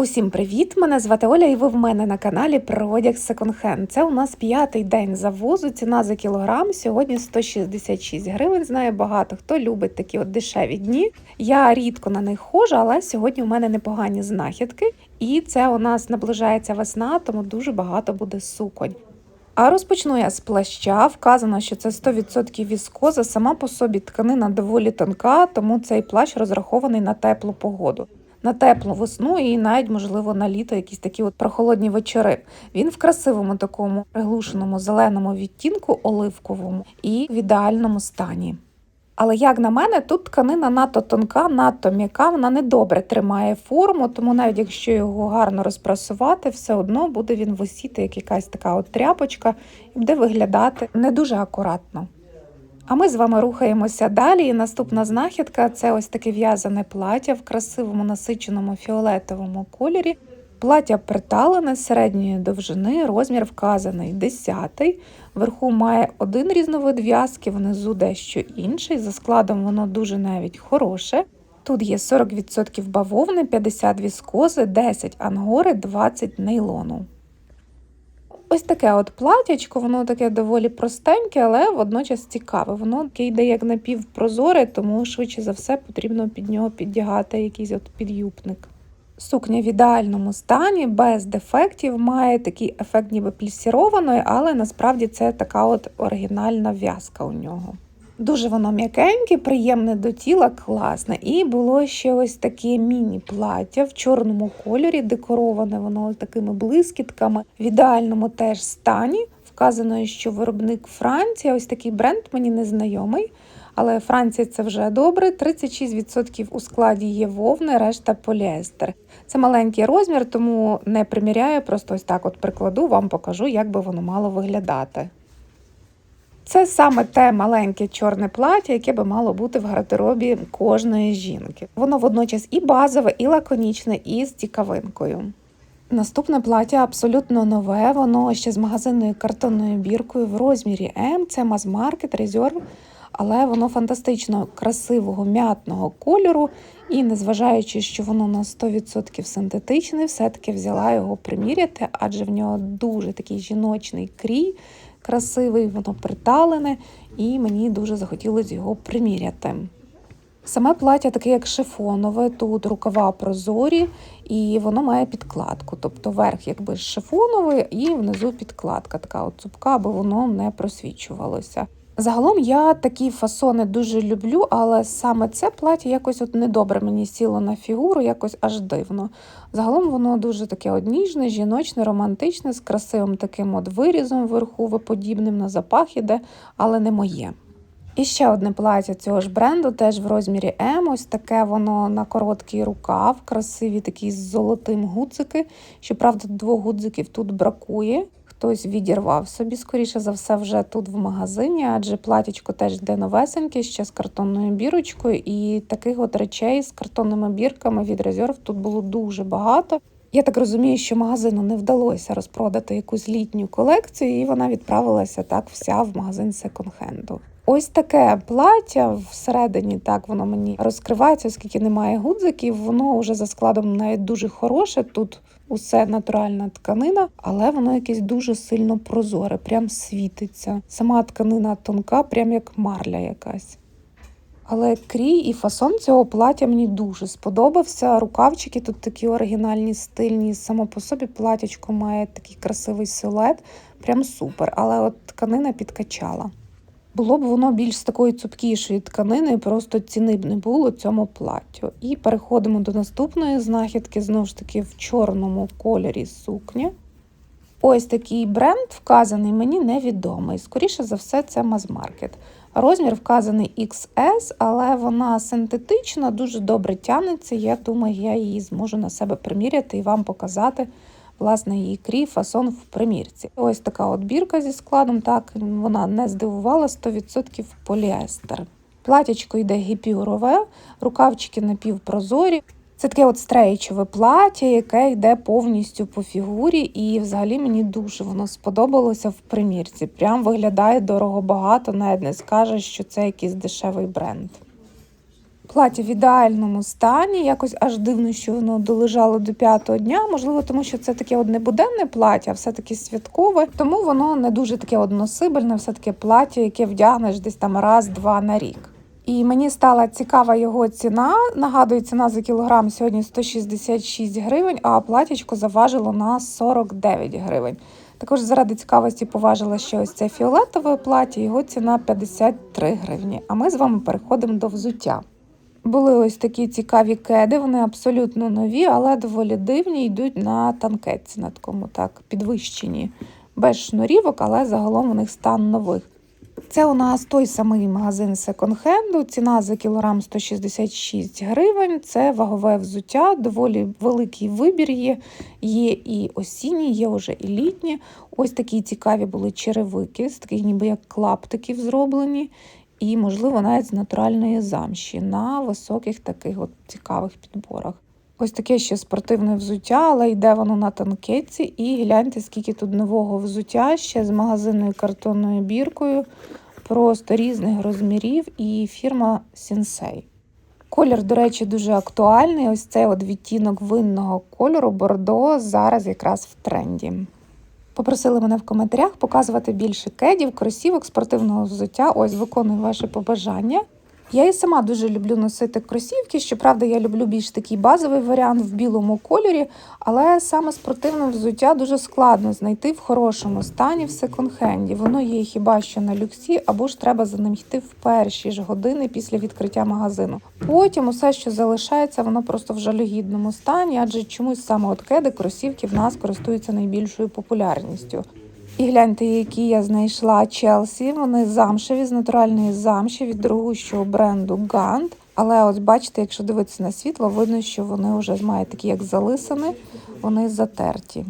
Усім привіт! Мене звати Оля, і ви в мене на каналі про одяг Hand. Це у нас п'ятий день завозу. Ціна за кілограм сьогодні 166 гривень. Знаю багато хто любить такі от дешеві дні. Я рідко на них ходжу, але сьогодні у мене непогані знахідки. І це у нас наближається весна, тому дуже багато буде суконь. А розпочну я з плаща. Вказано, що це 100% віскоза. Сама по собі тканина доволі тонка, тому цей плащ розрахований на теплу погоду. На теплу весну і навіть, можливо, на літо якісь такі от прохолодні вечори. Він в красивому такому приглушеному зеленому відтінку, оливковому і в ідеальному стані. Але як на мене, тут тканина надто тонка, надто м'яка, вона недобре тримає форму, тому навіть якщо його гарно розпрасувати, все одно буде він висіти як якась така от тряпочка і буде виглядати не дуже акуратно. А ми з вами рухаємося далі. І наступна знахідка це ось таке в'язане плаття в красивому насиченому фіолетовому кольорі. Плаття приталене середньої довжини, розмір вказаний 10. Вверху має один різновид в'язки, внизу дещо інший. За складом воно дуже навіть хороше. Тут є 40% бавовни, 50 віскози, 10 ангори, 20 нейлону. Ось таке от платячко, воно таке доволі простеньке, але водночас цікаве. Воно таке йде як напівпрозоре, тому швидше за все потрібно під нього піддягати якийсь от підюбник. Сукня в ідеальному стані, без дефектів, має такий ефект ніби плісірованої, але насправді це така от оригінальна в'язка у нього. Дуже воно м'якеньке, приємне до тіла, класне. І було ще ось таке міні-плаття в чорному кольорі, декороване воно такими блискітками, в ідеальному теж стані. Вказано, що виробник Франція, ось такий бренд мені незнайомий. Але Франція це вже добре. 36% у складі є вовни, решта поліестер. Це маленький розмір, тому не приміряю, просто ось так от прикладу, вам покажу, як би воно мало виглядати. Це саме те маленьке чорне плаття, яке би мало бути в гардеробі кожної жінки. Воно водночас і базове, і лаконічне, і з цікавинкою. Наступне плаття абсолютно нове, воно ще з магазинною картонною біркою в розмірі М. Це маз-маркет, резерв, але воно фантастично красивого м'ятного кольору. І незважаючи, що воно на 100% синтетичне, все-таки взяла його приміряти, адже в нього дуже такий жіночний крій красивий, воно приталене, і мені дуже захотілося його приміряти. Саме плаття таке, як шифонове, тут рукава прозорі, і воно має підкладку. Тобто верх якби шифоновий, і внизу підкладка, така от цупка, аби воно не просвічувалося. Загалом я такі фасони дуже люблю, але саме це плаття якось от недобре мені сіло на фігуру, якось аж дивно. Загалом воно дуже таке от ніжне, жіночне, романтичне, з красивим таким от вирізом вверху, виподібним на запах іде, але не моє. І ще одне плаття цього ж бренду, теж в розмірі М. Ось таке воно на короткий рукав, красиві такі з золотим гудзики. Щоправда, двох гудзиків тут бракує хтось відірвав собі, скоріше за все, вже тут в магазині, адже платічко теж йде новесеньке, ще з картонною бірочкою. І таких от речей з картонними бірками від резерв тут було дуже багато. Я так розумію, що магазину не вдалося розпродати якусь літню колекцію, і вона відправилася так вся в магазин секонд-хенду. Ось таке плаття всередині так воно мені розкривається, оскільки немає гудзиків. Воно вже за складом навіть дуже хороше. Тут усе натуральна тканина, але воно якесь дуже сильно прозоре, прям світиться. Сама тканина тонка, прям як марля якась. Але крій і фасон цього плаття мені дуже сподобався. Рукавчики тут такі оригінальні, стильні. Само по собі платячко має такий красивий силует, прям супер. Але от тканина підкачала. Було б воно більш з такої цупкішої тканини, просто ціни б не було цьому платтю. І переходимо до наступної знахідки, знову ж таки, в чорному кольорі сукня. Ось такий бренд вказаний мені невідомий. Скоріше за все, це мазмаркет. Розмір вказаний XS, але вона синтетична, дуже добре тягнеться. Я думаю, я її зможу на себе приміряти і вам показати власне її крій, фасон в примірці. Ось така от бірка зі складом, так вона не здивувала 100% поліестер. Платячко йде гіпюрове, рукавчики напівпрозорі. Це таке от стрейчове плаття, яке йде повністю по фігурі, і взагалі мені дуже воно сподобалося в примірці. Прям виглядає дорого багато, навіть не скажеш, що це якийсь дешевий бренд. Плаття в ідеальному стані, якось аж дивно, що воно долежало до п'ятого дня. Можливо, тому що це таке одне буденне плаття, а все-таки святкове, тому воно не дуже таке односибельне, все-таки плаття, яке вдягнеш десь там раз-два на рік. І мені стала цікава його ціна. Нагадую, ціна за кілограм сьогодні 166 гривень, а платячко заважило на 49 гривень. Також заради цікавості поважила ще ось це фіолетове плаття, його ціна 53 гривні. А ми з вами переходимо до взуття. Були ось такі цікаві кеди, вони абсолютно нові, але доволі дивні, йдуть на танкетці, на такому так підвищенні. Без шнурівок, але загалом у них стан нових. Це у нас той самий магазин секонд-хенду. Ціна за кілограм 166 гривень. Це вагове взуття, доволі великий вибір є. Є і осінні, є вже і літні. Ось такі цікаві були черевики, з таких ніби як клаптиків зроблені. І, можливо, навіть з натуральної замші на високих таких от цікавих підборах. Ось таке ще спортивне взуття, але йде воно на танкетці. І гляньте, скільки тут нового взуття ще з магазинною картонною біркою, просто різних розмірів і фірма Sensei. Колір, до речі, дуже актуальний. Ось цей от відтінок винного кольору Бордо зараз якраз в тренді. Попросили мене в коментарях показувати більше кедів, кросівок, спортивного взуття. Ось виконую ваші побажання. Я і сама дуже люблю носити кросівки. Щоправда, я люблю більш такий базовий варіант в білому кольорі, але саме спортивне взуття дуже складно знайти в хорошому стані в секонд-хенді. Воно є хіба що на люксі, або ж треба за ним йти в перші ж години після відкриття магазину. Потім усе, що залишається, воно просто в жалюгідному стані, адже чомусь саме от кеди кросівки в нас користуються найбільшою популярністю. І гляньте, які я знайшла Челсі. Вони замшеві з натуральної замші від дорогущого бренду Гант. Але от бачите, якщо дивитися на світло, видно, що вони вже мають такі, як залисани, вони затерті.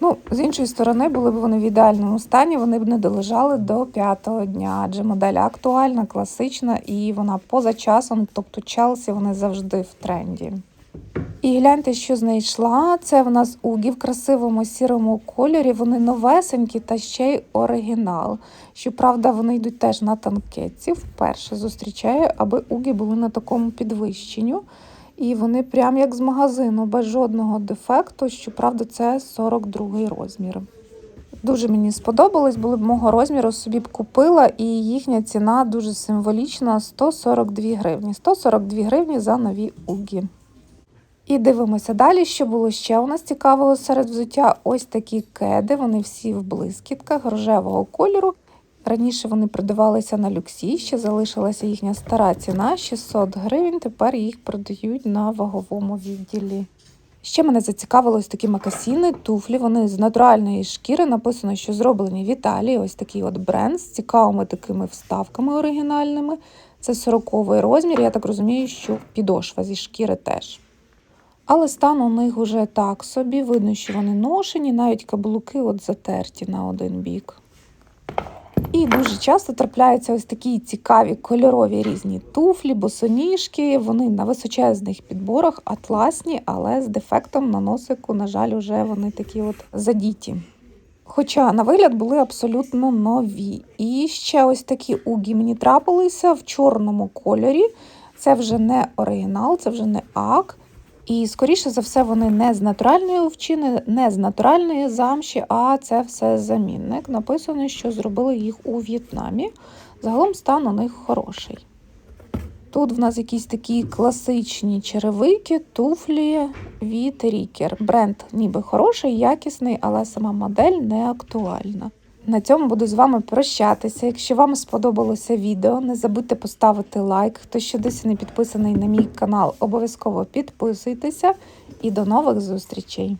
Ну, з іншої сторони, були б вони в ідеальному стані, вони б не долежали до п'ятого дня, адже модель актуальна, класична і вона поза часом, тобто Челсі, вони завжди в тренді. І гляньте, що знайшла. Це в нас угі в красивому сірому кольорі. Вони новесенькі та ще й оригінал. Щоправда, вони йдуть теж на танкетці. Вперше зустрічаю, аби угі були на такому підвищенню. І вони прям як з магазину, без жодного дефекту. Щоправда, це 42 розмір. Дуже мені сподобались, були б мого розміру, собі б купила, і їхня ціна дуже символічна 142 гривні. 142 гривні за нові угі. І дивимося далі, що було ще у нас цікавого серед взуття. Ось такі кеди, вони всі в блискітках рожевого кольору. Раніше вони продавалися на люксі, ще залишилася їхня стара ціна 600 гривень. Тепер їх продають на ваговому відділі. Ще мене зацікавили ось такі макасіни, туфлі. Вони з натуральної шкіри. Написано, що зроблені в Італії. Ось такий от бренд з цікавими такими вставками оригінальними. Це 40-й розмір. Я так розумію, що підошва зі шкіри теж. Але стан у них уже так собі, видно, що вони ношені, навіть каблуки от затерті на один бік. І дуже часто трапляються ось такі цікаві кольорові різні туфлі, босоніжки. Вони на височезних підборах, атласні, але з дефектом на носику, на жаль, вже вони такі от задіті. Хоча на вигляд були абсолютно нові. І ще ось такі угі мені трапилися в чорному кольорі. Це вже не оригінал, це вже не ак. І, скоріше за все, вони не з натуральної овчини, не з натуральної замші, а це все замінник. Написано, що зробили їх у В'єтнамі. Загалом стан у них хороший. Тут в нас якісь такі класичні черевики, туфлі від Рікер. Бренд ніби хороший, якісний, але сама модель не актуальна. На цьому буду з вами прощатися. Якщо вам сподобалося відео, не забудьте поставити лайк. Хто ще досі не підписаний на мій канал, обов'язково підписуйтеся і до нових зустрічей!